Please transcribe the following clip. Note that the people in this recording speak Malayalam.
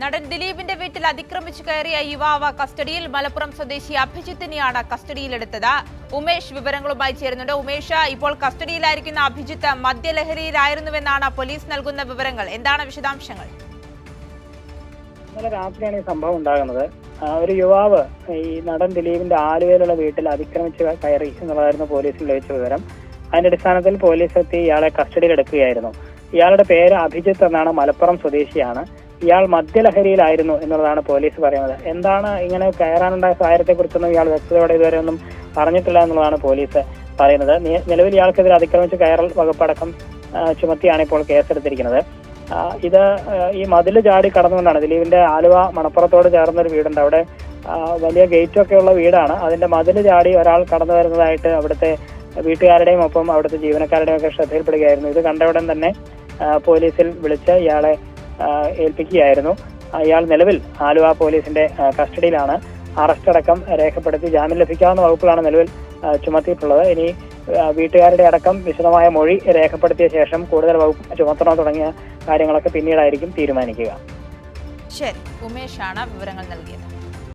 നടൻ ദിലീപിന്റെ വീട്ടിൽ അതിക്രമിച്ചു കയറിയ യുവാവ് കസ്റ്റഡിയിൽ മലപ്പുറം സ്വദേശി അഭിജിത്തിനെയാണ് കസ്റ്റഡിയിലെടുത്തത്. ഉമേഷ് വിവരങ്ങളുമായി ചേരുന്നുണ്ട്. ഉമേഷ് ഇപ്പോൾ കസ്റ്റഡിയിലായിരിക്കുന്ന അഭിജിത്ത് മദ്യലഹരിയിലായിരുന്നുവെന്നാണ് പോലീസ് നൽകുന്ന വിവരങ്ങൾ. എന്താണ് വിശദാംശങ്ങൾ? ഇന്നലെ രാത്രിയാണ് ഈ സംഭവം ഉണ്ടാകുന്നത്. ഒരു യുവാവ് ഈ നടൻ ദിലീപിന്റെ ആലുവയിലുള്ള വീട്ടിൽ അതിക്രമിച്ച് കയറി എന്നുള്ളതായിരുന്നു പോലീസിന് ലഭിച്ച വിവരം. അതിന്റെ അടിസ്ഥാനത്തിൽ പോലീസ് എത്തി ഇയാളെ കസ്റ്റഡിയിലെടുക്കുകയായിരുന്നു. ഇയാളുടെ പേര് അഭിജിത്ത് എന്നാണ് മലപ്പുറം സ്വദേശിയാണ്. ഇയാൾ മദ്യലഹരിയിലായിരുന്നു എന്നുള്ളതാണ് പോലീസ് പറയുന്നത്. എന്താണ് ഇങ്ങനെ കയറാനുണ്ടായ സാഹചര്യത്തെ കുറിച്ചൊന്നും ഇയാൾ വ്യക്തതയോടെ ഇതുവരെ ഒന്നും പറഞ്ഞിട്ടില്ല എന്നുള്ളതാണ് പോലീസ് പറയുന്നത്. നിലവിൽ ഇയാൾക്കെതിരെ അതിക്രമിച്ച് കയറൽ വകുപ്പടക്കം ചുമത്തിയാണ് ഇപ്പോൾ കേസെടുത്തിരിക്കുന്നത്. ഇത് ഈ മതിൽ ചാടി കടന്നുകൊണ്ടാണ് ദിലീപിന്റെ ആലുവ മണപ്പുറത്തോട് ചേർന്ന ഒരു വീടുണ്ട്. അവിടെ വലിയ ഗേറ്റ് ഒക്കെ ഉള്ള വീടാണ്. അതിന്റെ മതിൽ ചാടി ഒരാൾ കടന്നു വരുന്നതായിട്ട് അവിടുത്തെ വീട്ടുകാരുടെയും ഒപ്പം അവിടുത്തെ ജീവനക്കാരുടെയും ഒക്കെ ശ്രദ്ധയിൽപ്പെടുകയായിരുന്നു. ഇത് കണ്ട ഉടൻ തന്നെ പോലീസിൽ വിളിച്ച് ഇയാളെ ഏൽപ്പിക്കുകയായിരുന്നു. അയാൾ നിലവിൽ ആലുവ പോലീസിന്റെ കസ്റ്റഡിയിലാണ്. അറസ്റ്റ് അടക്കം രേഖപ്പെടുത്തി ജാമ്യം ലഭിക്കാവുന്ന വകുപ്പുകളാണ് നിലവിൽ ചുമത്തിയിട്ടുള്ളത്. ഇനി വീട്ടുകാരുടെ അടക്കം വിശദമായ മൊഴി രേഖപ്പെടുത്തിയ ശേഷം കൂടുതൽ വകുപ്പ് ചുമത്തണോ തുടങ്ങിയ കാര്യങ്ങളൊക്കെ പിന്നീടായിരിക്കും തീരുമാനിക്കുക. ശരി. ഉമേഷാണ് വിവരങ്ങൾ നൽകിയത്.